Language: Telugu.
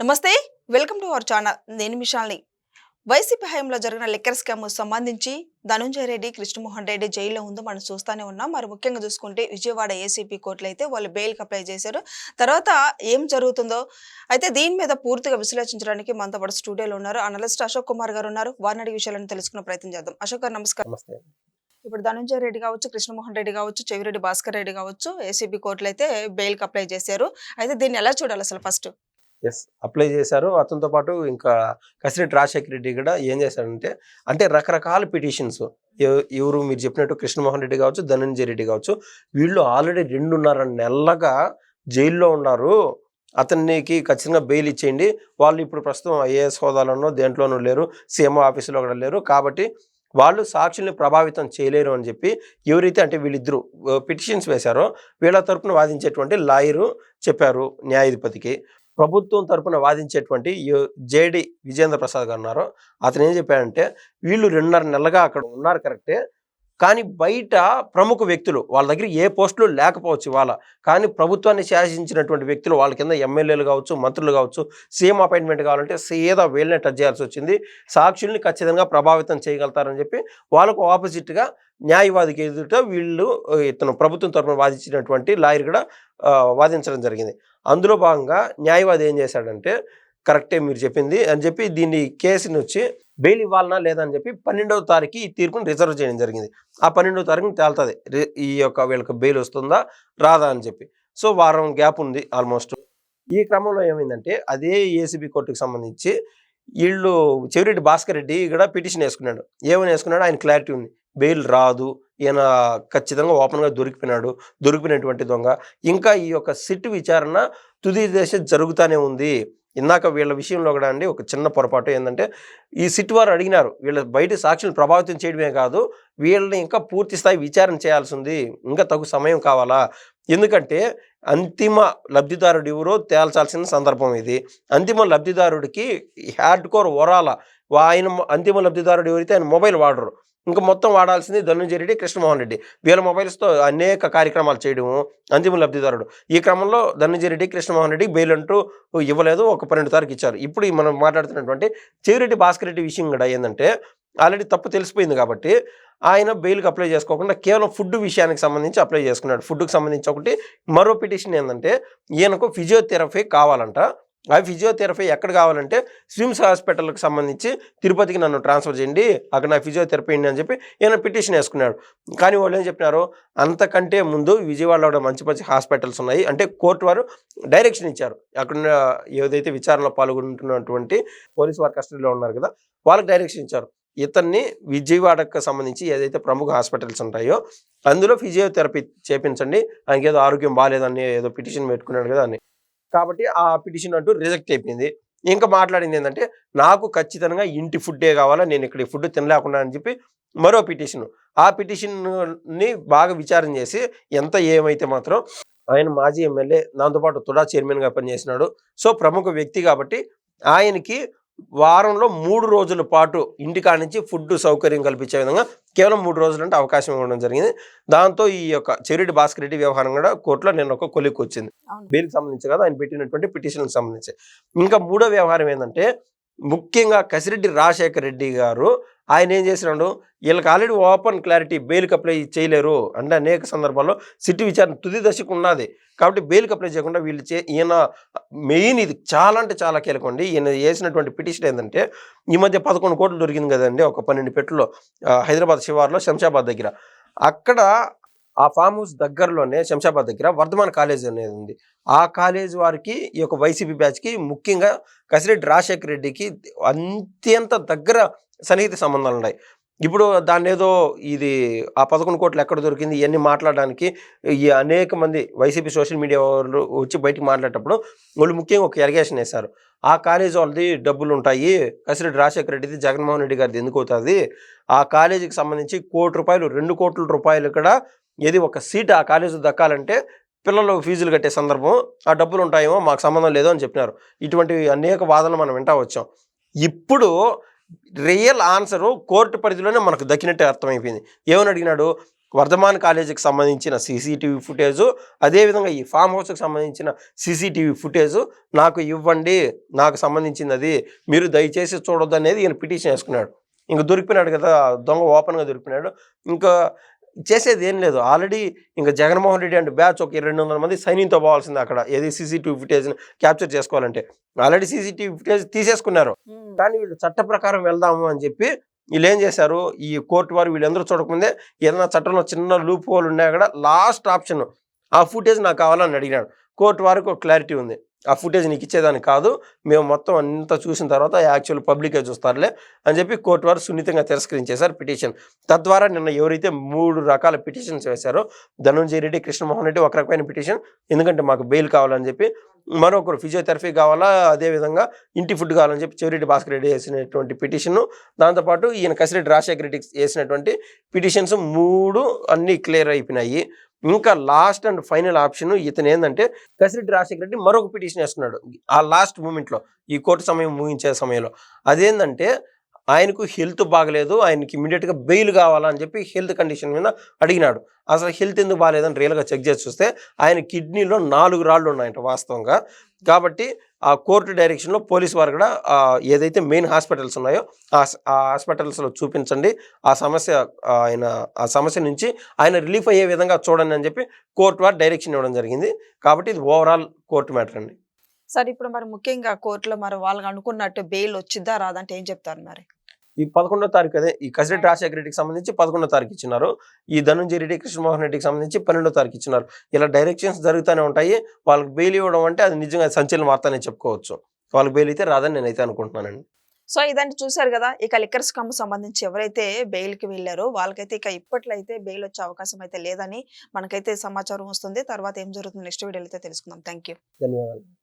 నమస్తే వెల్కమ్ టు అవర్ ఛానల్. నేను మిషాల్ని వైసీపీ హయాంలో జరిగిన లిక్కర్ స్కామ్ సంబంధించి ధనుంజయ రెడ్డి కృష్ణమోహన్ రెడ్డి జైల్లో ఉందో మనం చూస్తూనే ఉన్నాం. మరి ముఖ్యంగా చూసుకుంటే విజయవాడ ఏసీపీ కోర్టులో అయితే వాళ్ళు బెయిల్కి అప్లై చేశారు. తర్వాత ఏం జరుగుతుందో అయితే దీని మీద పూర్తిగా విశ్లేషించడానికి మనతో పాటు స్టూడియోలో ఉన్నారు అనలిస్ట్ అశోక్ కుమార్ గారు ఉన్నారు. వారిని అడిగి విషయాలను తెలుసుకునే ప్రయత్నం చేద్దాం. అశోక్ గారు నమస్కారం. ఇప్పుడు ధనుంజయ రెడ్డి కావచ్చు కృష్ణమోహన్ రెడ్డి కావచ్చు చెవిరెడ్డి భాస్కర్ రెడ్డి కావచ్చు ఏసీబీ కోర్టులో అయితే బెయిల్కి అప్లై చేశారు. అయితే దీన్ని ఎలా చూడాలి అసలు ఫస్ట్? ఎస్ అప్లై చేశారు. అతనితో పాటు ఇంకా కసిరెడ్డి రాజశేఖర రెడ్డి కూడా ఏం చేశారంటే అంటే రకరకాల పిటిషన్స్ ఎవరు మీరు చెప్పినట్టు కృష్ణమోహన్ రెడ్డి కావచ్చు ధనంజయ రెడ్డి కావచ్చు వీళ్ళు ఆల్రెడీ రెండున్నర నెలలుగా జైల్లో ఉన్నారు. అతనికి ఖచ్చితంగా బెయిల్ ఇచ్చేయండి. వాళ్ళు ఇప్పుడు ప్రస్తుతం ఐఏఎస్ హోదాలోనో దేంట్లోనూ లేరు. సీఎంఓ ఆఫీసులో కూడా లేరు. కాబట్టి వాళ్ళు సాక్షుల్ని ప్రభావితం చేయలేరు అని చెప్పి ఎవరైతే అంటే వీళ్ళిద్దరూ పిటిషన్స్ వేశారో వీళ్ళ తరపున వాదించేటువంటి లాయరు చెప్పారు న్యాయాధిపతికి. ప్రభుత్వం తరపున వాదించేటువంటి జేడి విజేంద్ర ప్రసాద్ గారు ఉన్నారు అతను ఏం చెప్పాడంటే వీళ్ళు రెండున్నర నెలలుగా అక్కడ ఉన్నారు కరెక్టే కానీ బయట ప్రముఖ వ్యక్తులు వాళ్ళ దగ్గర ఏ పోస్టులు లేకపోవచ్చు వాళ్ళ కానీ ప్రభుత్వాన్ని శాసించినటువంటి వ్యక్తులు వాళ్ళ కింద ఎమ్మెల్యేలు కావచ్చు మంత్రులు కావచ్చు సీఎం అపాయింట్మెంట్ కావాలంటే సీదా వీళ్ళనే టచ్ చేయాల్సి వచ్చింది. సాక్షుల్ని ఖచ్చితంగా ప్రభావితం చేయగలుగుతారని చెప్పి వాళ్ళకు ఆపోజిట్గా న్యాయవాదికి ఎదుట వీళ్ళు ఇతను ప్రభుత్వం తరపున వాదించినటువంటి లాయర్ కూడా వాదించడం జరిగింది. అందులో భాగంగా న్యాయవాది ఏం చేశాడంటే కరెక్టే మీరు చెప్పింది అని చెప్పి దీన్ని కేసుని వచ్చి బెయిల్ ఇవ్వాలనా లేదా అని చెప్పి పన్నెండవ తారీఖు ఈ తీర్పుని రిజర్వ్ చేయడం జరిగింది. ఆ పన్నెండవ తారీఖుని తేలుతుంది. ఈ యొక్క వీళ్ళకి బెయిల్ వస్తుందా రాదా అని చెప్పి. సో వారం గ్యాప్ ఉంది ఆల్మోస్ట్. ఈ క్రమంలో ఏమైందంటే అదే ఏసీబీ కోర్టుకు సంబంధించి వీళ్ళు చెవిరెడ్డి భాస్కర్ రెడ్డి కూడా పిటిషన్ వేసుకున్నాడు. ఏమని వేసుకున్నాడు? ఆయన క్లారిటీ ఉంది. బెయిల్ రాదు. ఈయన ఖచ్చితంగా ఓపెన్గా దొరికిపోయినాడు. దొరికిపోయినటువంటి దొంగ. ఇంకా ఈ యొక్క సిట్ విచారణ తుది దశ జరుగుతూనే ఉంది. ఇందాక వీళ్ళ విషయంలో కూడా అండి ఒక చిన్న పొరపాటు ఏంటంటే ఈ సిట్ వారు అడిగినారు. వీళ్ళ బయట సాక్షులను ప్రభావితం చేయడమే కాదు వీళ్ళని ఇంకా పూర్తి స్థాయి విచారణ చేయాల్సి ఉంది. ఇంకా తగు సమయం కావాలా? ఎందుకంటే అంతిమ లబ్ధిదారుడు ఎవరో తేల్చాల్సిన సందర్భం ఇది. అంతిమ లబ్ధిదారుడికి హ్యాడ్ కోర్ ఓరాల ఆయన అంతిమ లబ్ధిదారుడు ఎవరైతే ఆయన మొబైల్ వాడరు. ఇంకా మొత్తం వాడాల్సింది ధనుంజయ రెడ్డి కృష్ణమోహన్ రెడ్డి. వీళ్ళ మొబైల్స్తో అనేక కార్యక్రమాలు చేయడము అంతిమ లబ్ధిదారుడు. ఈ క్రమంలో ధనుంజయ రెడ్డి కృష్ణమోహన్ రెడ్డి బెయిల్ అంటూ ఇవ్వలేదు ఒక పన్నెండు తారీఖు ఇచ్చారు. ఇప్పుడు మనం మాట్లాడుతున్నటువంటి చెవిరెడ్డి భాస్కర్ రెడ్డి విషయం కూడా ఏంటంటే ఆల్రెడీ తప్పు తెలిసిపోయింది కాబట్టి ఆయన బెయిల్కి అప్లై చేసుకోకుండా కేవలం ఫుడ్ విషయానికి సంబంధించి అప్లై చేసుకున్నాడు. ఫుడ్కి సంబంధించి ఒకటి. మరో పిటిషన్ ఏంటంటే ఈయనకు ఫిజియోథెరపీ కావాలంట. ఆ ఫిజియోథెరపీ ఎక్కడ కావాలంటే స్విమ్స్ హాస్పిటల్కి సంబంధించి తిరుపతికి నన్ను ట్రాన్స్ఫర్ చేయండి. అక్కడ నా ఫిజియోథెరపీ అండి అని చెప్పి ఈయన పిటిషన్ వేసుకున్నాడు. కానీ వాళ్ళు ఏం చెప్పినారు? అంతకంటే ముందు విజయవాడలో మంచి మంచి హాస్పిటల్స్ ఉన్నాయి. అంటే కోర్టు వారు డైరెక్షన్ ఇచ్చారు. అక్కడ ఏదైతే విచారణలో పాల్గొంటున్నటువంటి పోలీసు వారి కస్టడీలో ఉన్నారు కదా వాళ్ళకి డైరెక్షన్ ఇచ్చారు. ఇతన్ని విజయవాడకు సంబంధించి ఏదైతే ప్రముఖ హాస్పిటల్స్ ఉంటాయో అందులో ఫిజియోథెరపీ చేపించండి. ఆయనకి ఏదో ఆరోగ్యం బాగాలేదని ఏదో పిటిషన్ పెట్టుకున్నాడు కదా అని. కాబట్టి ఆ పిటిషన్ అంటూ రిజెక్ట్ అయిపోయింది. ఇంకా మాట్లాడింది ఏంటంటే నాకు ఖచ్చితంగా ఇంటి ఫుడ్డే కావాలా నేను ఇక్కడ ఫుడ్ తినలేకుండా అని చెప్పి మరో పిటిషన్. ఆ పిటిషన్ని బాగా విచారం చేసి ఎంత ఏమైతే మాత్రం ఆయన మాజీ ఎమ్మెల్యే దాంతోపాటు తుడా చైర్మన్గా పనిచేసినాడు. సో ప్రముఖ వ్యక్తి కాబట్టి ఆయనకి వారంలో మూడు రోజుల పాటు ఇంటికాడ నుంచి ఫుడ్ సౌకర్యం కల్పించే విధంగా కేవలం మూడు రోజులు అంటే అవకాశం ఇవ్వడం జరిగింది. దాంతో ఈ యొక్క చెవిరెడ్డి భాస్కర్ రెడ్డి వ్యవహారం కూడా కోర్టులో నేను ఒక కొలిక్కి వచ్చింది. బెయిల్కి సంబంధించి కదా ఆయన పెట్టినటువంటి పిటిషన్కి సంబంధించి. ఇంకా మూడో వ్యవహారం ఏంటంటే ముఖ్యంగా కసిరెడ్డి రాజశేఖర రెడ్డి గారు ఆయన ఏం చేసినాడు? వీళ్ళకి ఆల్రెడీ ఓపెన్ క్లారిటీ బెయిల్కి అప్లై చేయలేరు అంటే అనేక సందర్భాల్లో సిటీ విచారణ తుది దశకు ఉన్నది. కాబట్టి బెయిల్కి అప్లై చేయకుండా వీళ్ళు చే ఈయన మెయిన్ ఇది చాలా అంటే చాలా కీలకండి ఈయన చేసినటువంటి పిటిషన్ ఏంటంటే ఈ మధ్య పదకొండు కోట్లు దొరికింది కదండి ఒక పన్నెండు పెట్టులో హైదరాబాద్ శివార్లో శంషాబాద్ దగ్గర. అక్కడ ఆ ఫామ్ హౌస్ దగ్గరలోనే శంషాబాద్ దగ్గర వర్ధమాన్ కాలేజ్ అనేది ఉంది. ఆ కాలేజ్ వారికి ఈ యొక్క వైసీపీ బ్యాచ్కి ముఖ్యంగా కసిరెడ్డి రాజశేఖర రెడ్డికి అత్యంత దగ్గర సన్నిహిత సంబంధాలు ఉన్నాయి. ఇప్పుడు దాన్ని ఏదో ఇది ఆ పదకొండు కోట్లు ఎక్కడ దొరికింది ఇవన్నీ మాట్లాడడానికి ఈ అనేక మంది వైసీపీ సోషల్ మీడియా వాళ్ళు వచ్చి బయటికి మాట్లాడేటప్పుడు వాళ్ళు ముఖ్యంగా ఒక ఎలిగేషన్ వేశారు. ఆ కాలేజ్ వాళ్ళది డబ్బులు ఉంటాయి కసిరెడ్డి రాజశేఖర రెడ్డిది జగన్మోహన్ రెడ్డి గారిది ఎందుకు అవుతుంది? ఆ కాలేజీకి సంబంధించి కోటి రూపాయలు రెండు కోట్ల రూపాయలు కూడా ఏది ఒక సీట్ ఆ కాలేజీ దక్కాలంటే పిల్లలు ఫీజులు కట్టే సందర్భం ఆ డబ్బులు ఉంటాయేమో మాకు సంబంధం లేదు అని చెప్పినారు. ఇటువంటి అనేక వాదనలు మనం వింటా వచ్చాం. ఇప్పుడు రియల్ ఆన్సరు కోర్టు పరిధిలోనే మనకు దక్కినట్టే అర్థమైపోయింది. ఏమని అడిగినాడు? వర్ధమాన్ కాలేజీకి సంబంధించిన సీసీటీవీ ఫుటేజు అదేవిధంగా ఈ ఫామ్ హౌస్కి సంబంధించిన సీసీటీవీ ఫుటేజు నాకు ఇవ్వండి నాకు సంబంధించింది అది మీరు దయచేసి చూడొద్దు అనేది ఈయన పిటిషన్ వేసుకున్నాడు. ఇంకా దొరికిపోయినాడు కదా దొంగ ఓపెన్గా దొరికిపోయినాడు. ఇంకా చేసేది ఏం లేదు. ఆల్రెడీ ఇంకా జగన్మోహన్ రెడ్డి అండ్ బ్యాచ్ ఒక రెండు వందల మంది సైన్యంతో పోవాల్సింది అక్కడ. ఏది సీసీటీవీ ఫుటేజ్ని క్యాప్చర్ చేసుకోవాలంటే. ఆల్రెడీ సీసీటీవీ ఫుటేజ్ తీసేసుకున్నారు. కానీ వీళ్ళు చట్ట ప్రకారం వెళ్దాము అని చెప్పి వీళ్ళు ఏం చేశారు? ఈ కోర్టు వారు వీళ్ళందరూ చూడకముందే ఏదైనా చట్టంలో చిన్న లూప్ హోల్ ఉన్నా కూడా లాస్ట్ ఆప్షన్ ఆ ఫుటేజ్ నాకు కావాలని అడిగినాడు కోర్టు వారికి ఒక క్లారిటీ ఉంది. ఆ ఫుటేజ్ నీకు ఇచ్చేదాన్ని కాదు. మేము మొత్తం అంతా చూసిన తర్వాత యాక్చువల్ పబ్లికే చూస్తారులే అని చెప్పి కోర్టు వారు సున్నితంగా తిరస్కరించేశారు పిటిషన్. తద్వారా నిన్న ఎవరైతే మూడు రకాల పిటిషన్స్ వేశారో ధనుంజయ రెడ్డి కృష్ణమోహన్ రెడ్డి ఒక రకమైన పిటిషన్ ఎందుకంటే మాకు బెయిల్ కావాలని చెప్పి మరొకరు ఫిజియోథెరపీ కావాలా అదేవిధంగా ఇంటి ఫుడ్ కావాలని చెప్పి చెవిరెడ్డి భాస్కర్ రెడ్డి వేసినటువంటి పిటిషన్ దాంతోపాటు ఈయన కసిరెడ్డి రాజశేఖర రెడ్డి వేసినటువంటి పిటిషన్స్ మూడు అన్ని క్లియర్ అయిపోయినాయి. ఇంకా లాస్ట్ అండ్ ఫైనల్ ఆప్షన్ ఇతను ఏంటంటే కసిరెడ్డి రాజశేఖర రెడ్డి మరొక పిటిషన్ వేస్తున్నాడు ఆ లాస్ట్ మూమెంట్లో ఈ కోర్టు సమయం ముగించే సమయంలో. అదేంటంటే ఆయనకు హెల్త్ బాగలేదు ఆయనకి ఇమీడియట్గా బెయిల్ కావాలని చెప్పి హెల్త్ కండిషన్ మీద అడిగినాడు. అసలు హెల్త్ ఎందుకు బాగాలేదని రియల్గా చెక్ చేసి చూస్తే ఆయన కిడ్నీలో నాలుగు రాళ్ళు ఉన్నాయంట వాస్తవంగా. కాబట్టి ఆ కోర్టు డైరెక్షన్లో పోలీస్ వారు కూడా ఏదైతే మెయిన్ హాస్పిటల్స్ ఉన్నాయో ఆ హాస్పిటల్స్లో చూపించండి. ఆ సమస్య ఆయన ఆ సమస్య నుంచి ఆయన రిలీఫ్ అయ్యే విధంగా చూడండి అని చెప్పి కోర్టు వారు డైరెక్షన్ ఇవ్వడం జరిగింది. కాబట్టి ఇది ఓవరాల్ కోర్టు మ్యాటర్ అండి. సార్ ఇప్పుడు మరి ముఖ్యంగా కోర్టులో మరి వాళ్ళకి అనుకున్నట్టు బెయిల్ వచ్చిందా రాదంటే ఏం చెప్తారు మరి? ఈ పదకొండో తారీఖు అదే ఈ కసిరెడ్డి రాజశేఖర రెడ్డికి సంబంధించి పదకొండో తారీఖు ఇచ్చినారు. ఈ ధనుంజయ రెడ్డి కృష్ణమోహన్ రెడ్డికి సంబంధించి పన్నెండో తారీఖు ఇచ్చినారు. ఇలా డైరెక్షన్స్ జరుగుతూనే ఉంటాయి. వాళ్ళకి బెయిల్ ఇవ్వడం అంటే అది నిజంగా సంచలన వార్త అని చెప్పుకోవచ్చు. వాళ్ళకి బెయిల్ అయితే రాదని నేనైతే అనుకుంటున్నానండి. సో ఇదంటే చూశారు కదా ఇక లిక్కర్ స్కమ్ సంబంధించి ఎవరైతే బెయిల్కి వెళ్ళారో వాళ్ళకైతే ఇక ఇప్పట్లో అయితే బెయిల్ వచ్చే అవకాశం అయితే లేదని మనకైతే సమాచారం వస్తుంది. తర్వాత ఏం జరుగుతుంది నెక్స్ట్ వీడియోలో అయితే తెలుసుకుందాం. థ్యాంక్ యూ ధన్యవాదాలు.